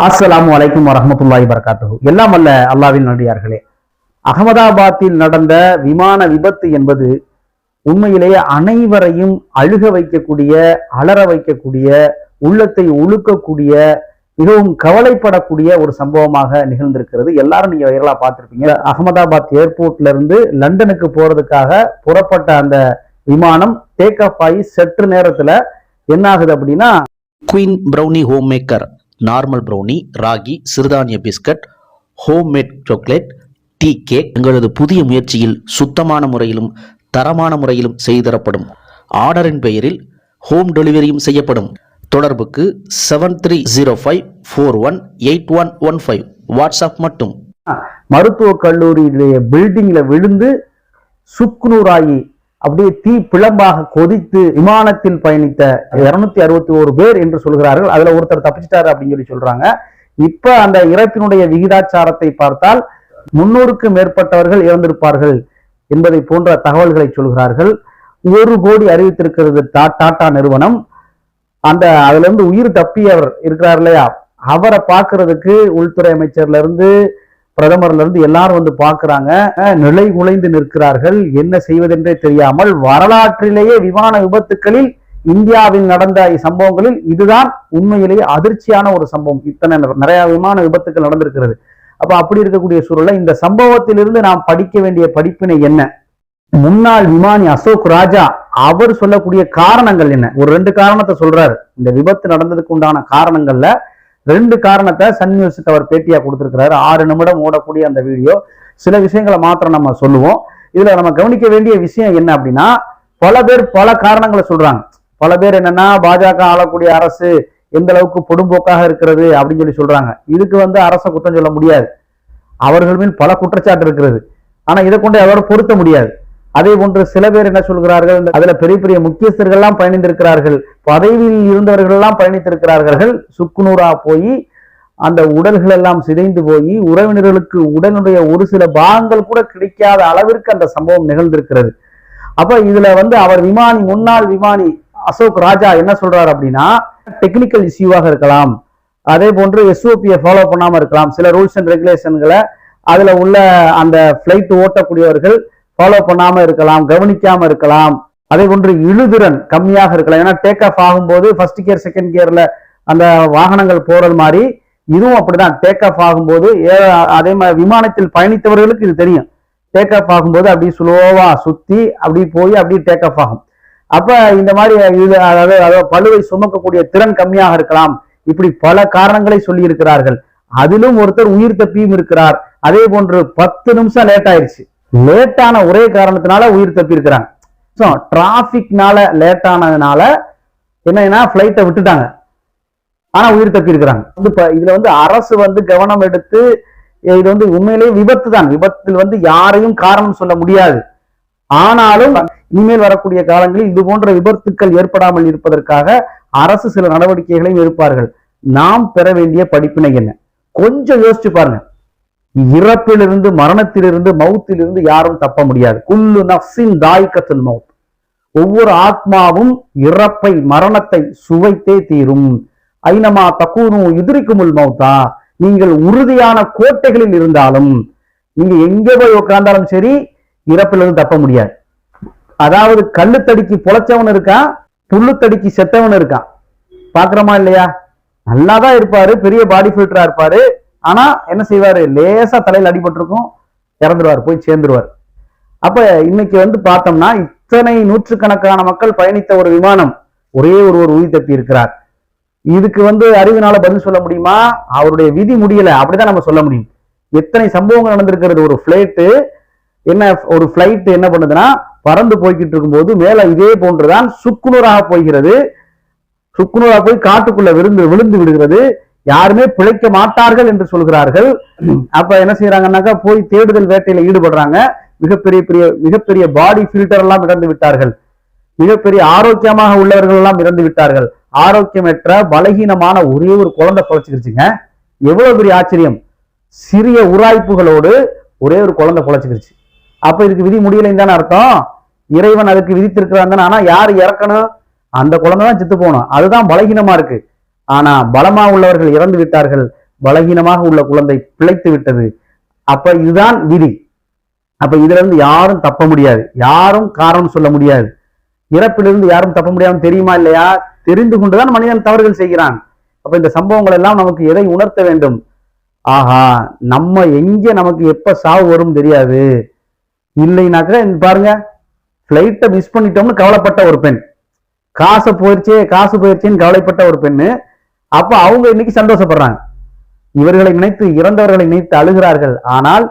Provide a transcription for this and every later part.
அஸ்லாம் அலைக்கும் வரஹ்மத்துல்லாஹி வரகாத்து எல்லாம் அல்ல அல்லாவின் நடிகார்களே அகமதாபாத்தில் நடந்த விமான விபத்து என்பது உண்மையிலேயே அனைவரையும் அழுக வைக்கக்கூடிய அலற வைக்கக்கூடிய உள்ளத்தை உழுக்கக்கூடிய மிகவும் கவலைப்படக்கூடிய ஒரு சம்பவமாக நிகழ்ந்திருக்கிறது. எல்லாரும் நீங்க வைரலா பார்த்திருப்பீங்க. அகமதாபாத் ஏர்போர்ட்ல இருந்து லண்டனுக்கு போறதுக்காக புறப்பட்ட அந்த விமானம் டேக் ஆஃப் ஆகி சற்று நேரத்துல என்ன ஆகுது அப்படின்னா queen brownie home maker normal brownie ragi சிறுதானிய biscuit home made chocolate tea cake எங்களது புதிய முயற்சியில் சுத்தமான முறையிலும் தரமான முறையிலும் செய்து தரப்படும். ஆர்டரின் பெயரில் ஹோம் டெலிவரியும் செய்யப்படும். தொடர்புக்கு seven three zero five four one eight one one five WhatsApp மட்டும். மருத்துவக் கல்லூரியினுடைய பில்டிங்கில் விழுந்து சுக்குநூறாகி அப்படியே தீ பிளம்பாக கொதித்து விமானத்தில் பயணித்த இருநூத்தி அறுபத்தி ஒரு பேர் என்று சொல்கிறார்கள். அதுல ஒருத்தர் தப்பிச்சிட்டாரு அப்படின்னு சொல்லி சொல்றாங்க. இப்ப அந்த இறப்பினுடைய விகிதாச்சாரத்தை பார்த்தால் முன்னூறுக்கு மேற்பட்டவர்கள் இறந்திருப்பார்கள் என்பதை போன்ற தகவல்களை சொல்கிறார்கள். ஒரு கோடி அறிவித்திருக்கிறது டா- டாடா நிறுவனம். அந்த அதுல இருந்து உயிர் தப்பியவர் இருக்கிறார் இல்லையா? அவரை பார்க்கறதுக்கு உள்துறை அமைச்சர்ல இருந்து பிரதமர்ல இருந்து எல்லாரும் வந்து பார்க்குறாங்க நிலை குலைந்து நிற்கிறார்கள் என்ன செய்வதென்றே தெரியாமல் வரலாற்றிலேயே விமான விபத்துகளில் இந்தியாவில் நடந்த சம்பவங்களில் இதுதான் உண்மையிலேயே அதிர்ச்சியான ஒரு சம்பவம். இத்தனை நிறைய விமான விபத்துகள் நடந்திருக்கிறது. அப்ப அப்படி இருக்கக்கூடிய சூழல்ல இந்த சம்பவத்திலிருந்து நாம் படிக்க வேண்டிய படிப்பினை என்ன? முன்னாள் விமானி அசோக் ராஜா அவர் சொல்லக்கூடிய காரணங்கள் என்ன? ஒரு ரெண்டு காரணத்தை சொல்றாரு. இந்த விபத்து நடந்ததுக்கு உண்டான காரணங்கள்ல ரெண்டு காரணத்தை சன் நியூஸுக்கு அவர் பேட்டியா கொடுத்துருக்கிறாரு. ஆறு நிமிடம் ஓடக்கூடிய அந்த வீடியோ. சில விஷயங்களை மாத்திரம் நம்ம சொல்லுவோம். இதுல நம்ம கவனிக்க வேண்டிய விஷயம் என்ன அப்படின்னா பல பேர் பல காரணங்களை சொல்றாங்க. பல பேர் என்னன்னா பாஜக ஆளக்கூடிய அரசு எந்த அளவுக்கு பொடும்போக்காக இருக்கிறது அப்படின்னு சொல்லி சொல்றாங்க. இதுக்கு வந்து அரசை குற்றம் சொல்ல முடியாது. அவர்கள் மேல் பல குற்றச்சாட்டு இருக்கிறது. ஆனா இதை கொண்டு அவரை பொருத்த முடியாது. அதே போன்று சில பேர் என்ன சொல்கிறார்கள்? அதுல பெரிய பெரிய முக்கியஸ்தர்கள் எல்லாம் பயணித்திருக்கிறார்கள் பதவியில் இருந்தவர்கள் எல்லாம் பயணித்திருக்கிறார்கள். சுக்குநூறா போய் அந்த உடல்கள் எல்லாம் சிதைந்து போய் உறவினர்களுக்கு உடலுடைய ஒரு சில பாகங்கள் கூட கிடைக்காத அளவிற்கு அந்த சம்பவம் நிகழ்ந்திருக்கிறது. அப்ப இதுல வந்து அவர் விமானி முன்னாள் விமானி அசோக் ராஜா என்ன சொல்றாரு அப்படின்னா டெக்னிக்கல் இஷ்யூவாக இருக்கலாம். அதே போன்று எஸ்ஓபியை ஃபாலோ பண்ணாம இருக்கலாம். சில ரூல்ஸ் அண்ட் ரெகுலேஷன்களை அதுல உள்ள அந்த ஃபிளைட் ஓட்டக்கூடியவர்கள் ஃபாலோ பண்ணாம இருக்கலாம் கவனிக்காம இருக்கலாம். அதே போன்று இழுதிறன் கம்மியாக இருக்கலாம். ஏன்னா டேக் ஆஃப் ஆகும்போது ஃபர்ஸ்ட் கியர் செகண்ட் கியர்ல அந்த வாகனங்கள் போறது மாதிரி இதுவும் அப்படிதான். டேக் ஆஃப் ஆகும்போது அதே மாதிரி விமானத்தில் பயணித்தவர்களுக்கு இது தெரியும். டேக் ஆஃப் ஆகும்போது அப்படியே ஸ்லோவா சுத்தி அப்படி போய் அப்படியே டேக் ஆஃப் ஆகும். அப்ப இந்த மாதிரி இது அதாவது அதாவது பழுவை சுமக்கக்கூடிய திறன் கம்மியாக இருக்கலாம். இப்படி பல காரணங்களை சொல்லி இருக்கிறார்கள் அதிலும் ஒருத்தர் உயிர் தப்பியும் இருக்கிறார். அதே போன்று பத்து நிமிஷம் லேட் ஆயிடுச்சு லேட்டான ஒரே காரணத்தினால உயிர் தப்பி இருக்கிறாங்க டிராஃபிக்னால லேட் ஆனதுனால என்னன்னா ஃப்ளைட்டை விட்டுட்டாங்க. ஆனா உயிர் தப்பி இருக்கிறாங்க வந்து இப்போ இதுல வந்து அரசு வந்து கவனம் எடுத்து இது வந்து உண்மையிலேயே விபத்து தான். விபத்தில் வந்து யாரையும் காரணம் சொல்ல முடியாது. ஆனாலும் இனிமேல் வரக்கூடிய காலங்களில் இது போன்ற விபத்துக்கள் ஏற்படாமல் இருப்பதற்காக அரசு சில நடவடிக்கைகளையும் எடுப்பார்கள். நாம் பெற வேண்டிய படிப்பினை என்ன? கொஞ்சம் யோசிச்சு பாருங்க. இறப்பிலிருந்து மரணத்திலிருந்து மௌத்திலிருந்து யாரும் தப்ப முடியாது. குல்லு நஃப்சின் தாய்கத்துல் மௌத். ஒவ்வொரு ஆத்மாவும் இறப்பை மரணத்தை சுவைத்தே தீரும். ஐனமா தக்கூனு எதிரிக்குமுல் மௌத்தா. நீங்கள் உறுதியான கோட்டைகளில் இருந்தாலும் நீங்க எங்க போய் உட்கார்ந்தாலும் சரி இறப்பிலிருந்து தப்ப முடியாது. அதாவது கல்லு தடிக்கு பொழைச்சவன் இருக்கான் புல்லுத்தடிக்கு செத்தவன் இருக்கான் பாக்குறோமா இல்லையா? நல்லாதான் இருப்பாரு பெரிய பாடி ஃபில்டரா இருப்பாரு. ஆனா என்ன செய்வாரு? லேசா தலையில அடிபட்டிருக்கும். இறந்துருவார் போய் சேர்ந்துருவார். அப்ப இன்னைக்கு வந்து பார்த்தோம்னா இத்தனை நூற்றுக்கணக்கான மக்கள் பயணித்த ஒரு விமானம் ஒரே ஒரு ஒரு உயிர் தப்பி இருக்கிறார். இதுக்கு வந்து அறிவினால பதில் சொல்ல முடியுமா? அவருடைய விதி முடியல. அப்படிதான் நம்ம சொல்ல முடியும். எத்தனை சம்பவங்கள் நடந்திருக்கிறது? ஒரு பிளைட்டு என்ன ஒரு பிளைட் என்ன பண்ணுதுன்னா பறந்து போய்கிட்டு இருக்கும்போது மேல இதே போன்றுதான் சுக்குநூறாக போகிறது சுக்குநூறா போய் காட்டுக்குள்ள விழுந்து விழுந்து விடுகிறது. யாருமே பிழைக்க மாட்டார்கள் என்று சொல்கிறார்கள். அப்ப என்ன செய்யறாங்கன்னாக்கா போய் தேடுதல் வேட்டையில ஈடுபடுறாங்க. மிகப்பெரிய பெரிய மிகப்பெரிய பாடி ஃபில்டர் எல்லாம் இறந்து விட்டார்கள். மிகப்பெரிய ஆரோக்கியமாக உள்ளவர்கள் எல்லாம் இறந்து விட்டார்கள். ஆரோக்கியமற்ற பலகீனமான ஒரே ஒரு குழந்தை குலைச்சிக்கிருச்சுங்க எவ்வளவு பெரிய ஆச்சரியம். சிறிய உராய்ப்புகளோடு ஒரே ஒரு குழந்தை குலைச்சிக்கிருச்சு அப்ப இதுக்கு விதி முடியலைன்னு தானே அர்த்தம். இறைவன் அதுக்கு விதித்திருக்கிறான் தானே. ஆனா யார் இறக்கணும்? அந்த குழந்தை தான் செத்து போகணும். அதுதான் பலகீனமா இருக்கு. ஆனா பலமா உள்ளவர்கள் இறந்து விட்டார்கள். பலகீனமாக உள்ள குழந்தை பிழைத்து விட்டது. அப்ப இதுதான் விதி. அப்ப இதுல இருந்து யாரும் தப்ப முடியாது. யாரும் காரணம் சொல்ல முடியாது. இறப்பிலிருந்து யாரும் தப்ப முடியாம தெரியுமா இல்லையா? தெரிந்து கொண்டுதான் மனிதன் தவறுகள் செய்கிறான். அப்ப இந்த சம்பவங்கள் எல்லாம் நமக்கு எதை உணர்த்த வேண்டும்? ஆஹா நம்ம எங்க நமக்கு எப்ப சாவு வரும் தெரியாது. இல்லைனாக்க பாருங்க பிளைட்டை மிஸ் பண்ணிட்டோம்னு கவலைப்பட்ட ஒரு பெண். காசு போயிடுச்சே காசு போயிடுச்சேன்னு கவலைப்பட்ட ஒரு பெண்ணு அப்ப அவங்க இன்னைக்கு சந்தோஷப்படுறாங்க. இவர்களை நினைத்து இறந்தவர்களை நினைத்து அழுகிறார்கள். ஆனால்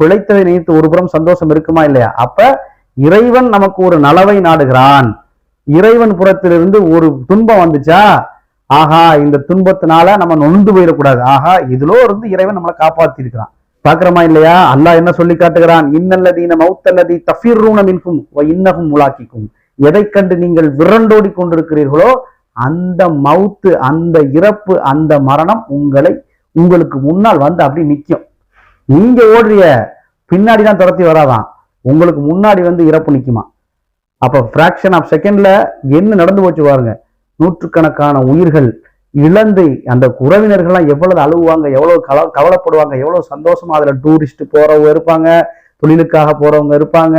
பிழைத்ததை நினைத்து ஒரு புறம் சந்தோஷம் இருக்குமா இல்லையா? அப்ப இறைவன் நமக்கு ஒரு நலவை நாடுகிறான். இறைவன் புறத்திலிருந்து ஒரு துன்பம் வந்துச்சா? ஆஹா இந்த துன்பத்தினால நம்ம நொந்து போயிடக்கூடாது. ஆஹா இதுலோ இருந்து இறைவன் நம்மளை காப்பாத்தி இருக்கிறான் பாக்குறோமா இல்லையா? அல்லாஹ் என்ன சொல்லி காட்டுகிறான்? இன்னல்லதீன மௌத்தல்லதி தஃபீர் ரூணம் வ இன்னகும் முலாக்கிக்கும். எதை கண்டு நீங்கள் விரண்டோடி கொண்டிருக்கிறீர்களோ அந்த மவுத்து அந்த இறப்பு அந்த மரணம் உங்களை உங்களுக்கு முன்னால் வந்து அப்படி நிற்கும் நீங்க ஓடுறிய பின்னாடி தான் துரத்தி வராதான். உங்களுக்கு முன்னாடி வந்து இறப்பு நிற்குமா அப்போ பிராக்ஷன் ஆஃப் செகண்ட்ல என்ன நடந்து போச்சு பாருங்க. நூற்றுக்கணக்கான உயிர்கள் இழந்து அந்த உறவினர்கள்லாம் எவ்வளவு அழுவாங்க எவ்வளவு கல கவலைப்படுவாங்க எவ்வளவு சந்தோஷமா அதுல டூரிஸ்ட் போறவங்க இருப்பாங்க தொழிலுக்காக போறவங்க இருப்பாங்க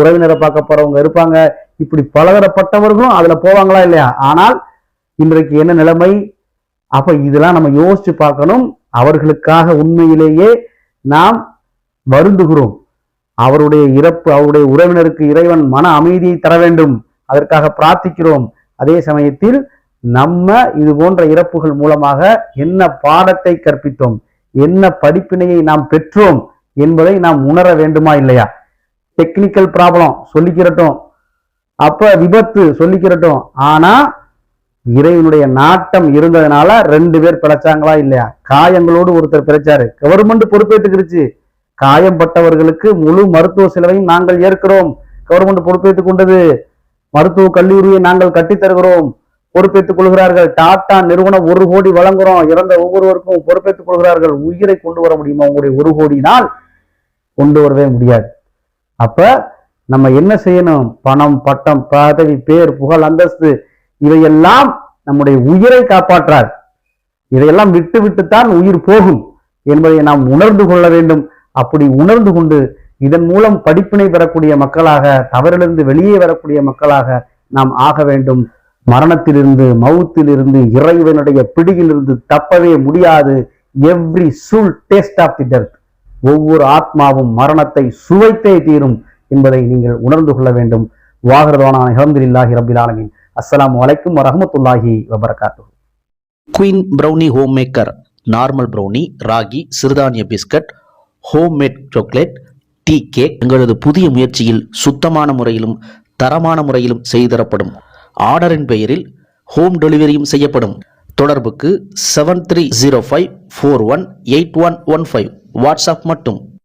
உறவினரை பார்க்க போறவங்க இருப்பாங்க. இப்படி பலதரப்பட்டவர்களும் அதுல போவாங்களா இல்லையா? ஆனால் இன்றைக்கு என்ன நிலைமை? அப்ப இதெல்லாம் நம்ம யோசிச்சு பார்க்கணும். அவர்களுக்காக உண்மையிலேயே நாம் வருந்துகிறோம். அவருடைய இறப்பு அவருடைய உறவினருக்கு இறைவன் மன அமைதியை தர வேண்டும். அதற்காக பிரார்த்திக்கிறோம். அதே சமயத்தில் நம்ம இது போன்ற இறப்புகள் மூலமாக என்ன பாடத்தை கற்பித்தோம்? என்ன படிப்பினையை நாம் பெற்றோம்? என்பதை நாம் உணர வேண்டுமா இல்லையா? டெக்னிக்கல் ப்ராப்ளம் சொல்லிக்கிறட்டும். அப்ப விபத்து சொல்லிக்கிறட்டும். ஆனா இறைவனுடைய நாட்டம் இருந்ததுனால ரெண்டு பேர் பிழைச்சாங்களா இல்லையா? காயங்களோடு ஒருத்தர் பிழைச்சாரு. கவர்மெண்ட் பொறுப்பேற்றுக்கிருச்சு காயம்பட்டவர்களுக்கு முழு மருத்துவ செலவையும் நாங்கள் ஏற்கிறோம். கவர்மெண்ட் பொறுப்பேற்றுக் கொண்டது. மருத்துவ கல்லூரியை நாங்கள் கட்டித் தருகிறோம். பொறுப்பேற்றுக் கொள்கிறார்கள். டாடா நிறுவனம் ஒரு கோடி வழங்குறோம். இறந்த ஒவ்வொருவருக்கும் பொறுப்பேற்றுக் கொள்கிறார்கள். உயிரை கொண்டு வர முடியுமா? உங்களுடைய ஒரு கோடினால் கொண்டு வரவே முடியாது. அப்ப நம்ம என்ன செய்யணும்? பணம் பட்டம் பதவி பேர் புகழ் அந்தஸ்து இவையெல்லாம் நம்முடைய உயிரை காப்பாற்றாது இதையெல்லாம் விட்டு விட்டுத்தான் உயிர் போகும். என்பதை நாம் உணர்ந்து கொள்ள வேண்டும். அப்படி உணர்ந்து கொண்டு இதன் மூலம் படிப்பினை பெறக்கூடிய மக்களாக தவறிலிருந்து வெளியே வரக்கூடிய மக்களாக நாம் ஆக வேண்டும். மரணத்திலிருந்து மவுத்திலிருந்து இறைவனுடைய பிடியிலிருந்து தப்பவே முடியாது. Every soul taste of the டெர்த் ஒவ்வொரு ஆத்மாவும் மரணத்தை சுவைத்தே தீரும் என்பதை நீங்கள் உணர்ந்து கொள்ள வேண்டும். வாகரதான அலமதுல்லாஹி ரபில் ஆலமின். அஸ்லாம் வலைக்கும் வரமத்துல்லாஹி வபரகாத்து queen brownie home maker normal brownie ragi சிறுதானிய biscuit home made chocolate tea cake எங்களது புதிய முயற்சியில் சுத்தமான முறையிலும் தரமான முறையிலும் செய்து தரப்படும். ஆர்டரின் பெயரில் ஹோம் டெலிவரியும் செய்யப்படும். தொடர்புக்கு seven three zero five four one eight one one five WhatsApp மட்டும்